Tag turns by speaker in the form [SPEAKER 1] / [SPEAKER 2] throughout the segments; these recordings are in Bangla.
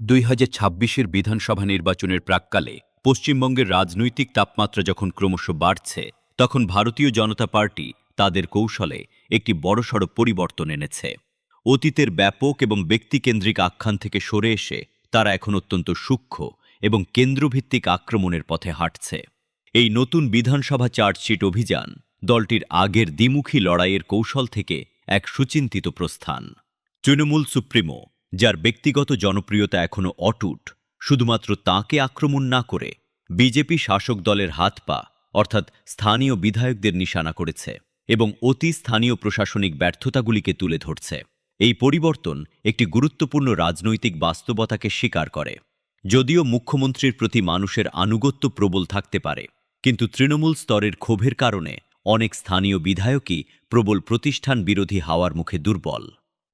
[SPEAKER 1] দুই হাজার ছাব্বিশের বিধানসভা নির্বাচনের প্রাককালে পশ্চিমবঙ্গের রাজনৈতিক তাপমাত্রা যখন ক্রমশ বাড়ছে, তখন ভারতীয় জনতা পার্টি তাদের কৌশলে একটি বড়সড় পরিবর্তন এনেছে। অতীতের ব্যাপক এবং ব্যক্তিকেন্দ্রিক আখ্যান থেকে সরে এসে তারা এখন অত্যন্ত সূক্ষ্ম এবং কেন্দ্রভিত্তিক আক্রমণের পথে হাঁটছে। এই নতুন বিধানসভা চার্জশিট অভিযান দলটির আগের দ্বিমুখী লড়াইয়ের কৌশল থেকে এক সুচিন্তিত প্রস্থান। তৃণমূল সুপ্রিমো যার ব্যক্তিগত জনপ্রিয়তা এখনও অটুট, শুধুমাত্র তাকে আক্রমণ না করে বিজেপি শাসক দলের হাত পা, অর্থাৎ স্থানীয় বিধায়কদের নিশানা করেছে এবং অতি স্থানীয় প্রশাসনিক ব্যর্থতাগুলিকে তুলে ধরছে। এই পরিবর্তন একটি গুরুত্বপূর্ণ রাজনৈতিক বাস্তবতাকে স্বীকার করে। যদিও মুখ্যমন্ত্রীর প্রতি মানুষের আনুগত্য প্রবল থাকতে পারে, কিন্তু তৃণমূল স্তরের ক্ষোভের কারণে অনেক স্থানীয় বিধায়কই প্রবল প্রতিষ্ঠান বিরোধী হাওয়ার মুখে দুর্বল।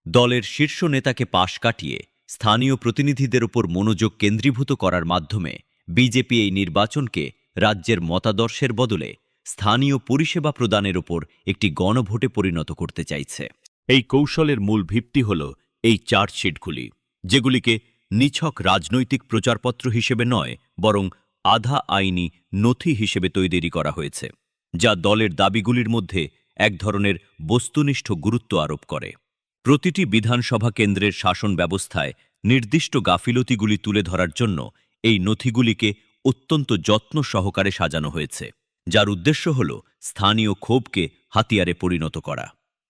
[SPEAKER 1] দলের শীর্ষ নেতাকে পাশ কাটিয়ে স্থানীয় প্রতিনিধিদের ওপর মনোযোগ কেন্দ্রীভূত করার মাধ্যমে বিজেপি এই নির্বাচনকে রাজ্যের মতাদর্শের বদলে স্থানীয় পরিষেবা প্রদানের ওপর একটি গণভোটে পরিণত করতে চাইছে। এই কৌশলের মূল ভিত্তি হল এই চার্জশিটগুলি, যেগুলিকে নিছক রাজনৈতিক প্রচারপত্র হিসেবে নয়, বরং আধা আইনি নথি হিসেবে তৈরি করা হয়েছে, যা দলের দাবিগুলির মধ্যে এক ধরনের বস্তুনিষ্ঠ গুরুত্ব আরোপ করে। প্রতিটি বিধানসভা কেন্দ্রের শাসন ব্যবস্থায় নির্দিষ্ট গাফিলতিগুলি তুলে ধরার জন্য এই নথিগুলিকে অত্যন্ত যত্ন সহকারে সাজানো হয়েছে, যার উদ্দেশ্য হল স্থানীয় ক্ষোভকে হাতিয়ারে পরিণত করা।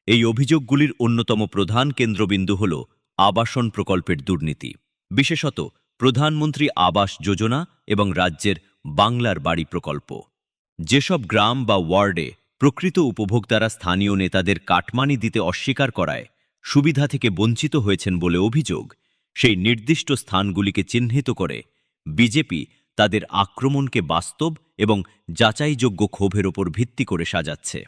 [SPEAKER 1] এই অভিযোগগুলির অন্যতম প্রধান কেন্দ্রবিন্দু হল আবাসন প্রকল্পের দুর্নীতি। বিশেষত প্রধানমন্ত্রী আবাস যোজনা এবং রাজ্যের বাংলার বাড়ি প্রকল্প। যেসব গ্রাম বা ওয়ার্ডে প্রকৃত উপভোক্তারা স্থানীয় নেতাদের কাটমানি দিতে অস্বীকার করায় সুবিধা থেকে বঞ্চিত হয়েছেন বলে অভিযোগ। সেই নির্দিষ্ট স্থানগুলিকে চিহ্নিত করে বিজেপি তাদের আক্রমণকে বাস্তব এবং যাচাইযোগ্য ক্ষোভের ওপর ভিত্তি করে সাজাচ্ছে।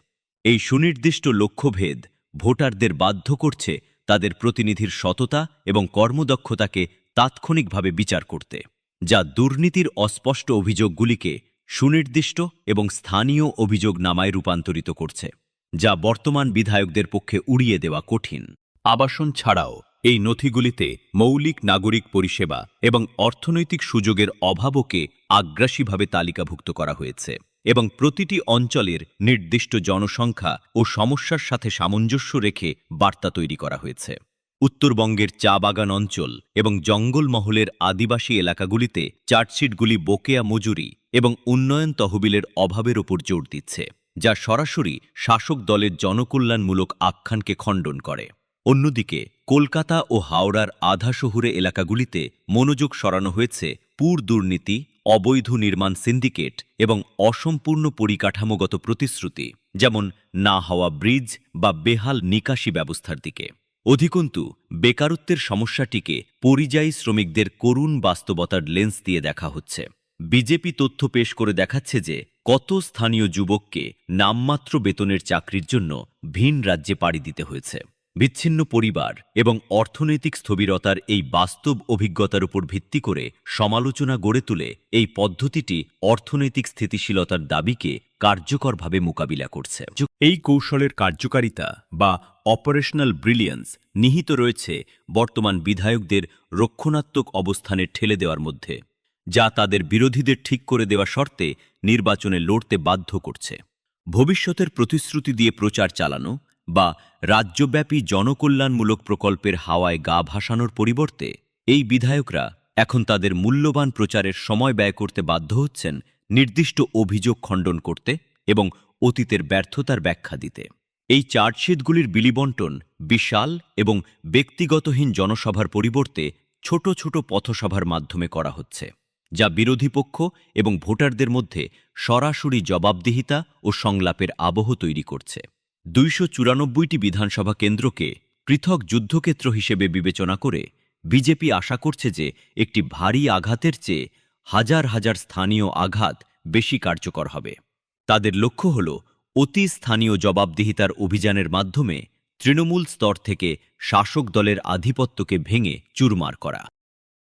[SPEAKER 1] এই সুনির্দিষ্ট লক্ষ্যভেদ ভোটারদের বাধ্য করছে তাদের প্রতিনিধির সততা এবং কর্মদক্ষতাকে তাৎক্ষণিকভাবে বিচার করতে, যা দুর্নীতির অস্পষ্ট অভিযোগগুলিকে সুনির্দিষ্ট এবং স্থানীয় অভিযোগ নামায় রূপান্তরিত করছে, যা বর্তমান বিধায়কদের পক্ষে উড়িয়ে দেওয়া কঠিন। আবাসন ছাড়াও এই নথিগুলিতে মৌলিক নাগরিক পরিষেবা এবং অর্থনৈতিক সুযোগের অভাবকে আগ্রাসীভাবে তালিকাভুক্ত করা হয়েছে এবং প্রতিটি অঞ্চলের নির্দিষ্ট জনসংখ্যা ও সমস্যার সাথে সামঞ্জস্য রেখে বার্তা তৈরি করা হয়েছে। উত্তরবঙ্গের চা বাগান অঞ্চল এবং জঙ্গলমহলের আদিবাসী এলাকাগুলিতে চার্জশিটগুলি বকেয়া মজুরি এবং উন্নয়ন তহবিলের অভাবের ওপর জোর দিচ্ছে, যা সরাসরি শাসক দলের জনকল্যাণমূলক আখ্যানকে খণ্ডন করে। অন্যদিকে, কলকাতা ও হাওড়ার আধা শহুরে এলাকাগুলিতে মনোযোগ সরানো হয়েছে পুর দুর্নীতি, অবৈধ নির্মাণ সিন্ডিকেট এবং অসম্পূর্ণ পরিকাঠামোগত প্রতিশ্রুতি, যেমন না হওয়া ব্রিজ বা বেহাল নিকাশি ব্যবস্থার দিকে। অধিকন্তু, বেকারত্বের সমস্যাটিকে পরিযায়ী শ্রমিকদের করুণ বাস্তবতার লেন্স দিয়ে দেখা হচ্ছে। বিজেপি তথ্য পেশ করে দেখাচ্ছে যে, কত স্থানীয় যুবককে নামমাত্র বেতনের চাকরির জন্য ভিন রাজ্যে পাড়ি দিতে হয়েছে। বিচ্ছিন্ন পরিবার এবং অর্থনৈতিক স্থবিরতার এই বাস্তব অভিজ্ঞতার উপর ভিত্তি করে সমালোচনা গড়ে তুলে এই পদ্ধতিটি অর্থনৈতিক স্থিতিশীলতার দাবিকে কার্যকরভাবে মোকাবিলা করছে। এই কৌশলের কার্যকারিতা বা অপারেশনাল ব্রিলিয়ান্স নিহিত রয়েছে বর্তমান বিধায়কদের রক্ষণাত্মক অবস্থানে ঠেলে দেওয়ার মধ্যে, যা তাদের বিরোধীদের ঠিক করে দেওয়া শর্তে নির্বাচনে লড়তে বাধ্য করছে। ভবিষ্যতের প্রতিশ্রুতি দিয়ে প্রচার চালানো বা রাজ্যব্যাপী জনকল্যাণমূলক প্রকল্পের হাওয়ায় গা ভাসানোর পরিবর্তে, এই বিধায়করা এখন তাদের মূল্যবান প্রচারের সময় ব্যয় করতে বাধ্য হচ্ছেন নির্দিষ্ট অভিযোগ খণ্ডন করতে এবং অতীতের ব্যর্থতার ব্যাখ্যা দিতে। এই চার্জশিটগুলির বিলিবন্টন বিশাল এবং ব্যক্তিগতহীন জনসভার পরিবর্তে ছোট ছোট পথসভার মাধ্যমে করা হচ্ছে, যা বিরোধী পক্ষ এবং ভোটারদের মধ্যে সরাসরি জবাবদিহিতা ও সংলাপের আবহ তৈরি করছে। দুইশো চুরানব্বইটি বিধানসভা কেন্দ্রকে পৃথক যুদ্ধক্ষেত্র হিসেবে বিবেচনা করে বিজেপি আশা করছে যে একটি ভারী আঘাতের চেয়ে হাজার হাজার স্থানীয় আঘাত বেশি কার্যকর হবে। তাদের লক্ষ্য হল অতি স্থানীয় জবাবদিহিতার অভিযানের মাধ্যমে তৃণমূল স্তর থেকে শাসক দলের আধিপত্যকে ভেঙে চুরমার করা।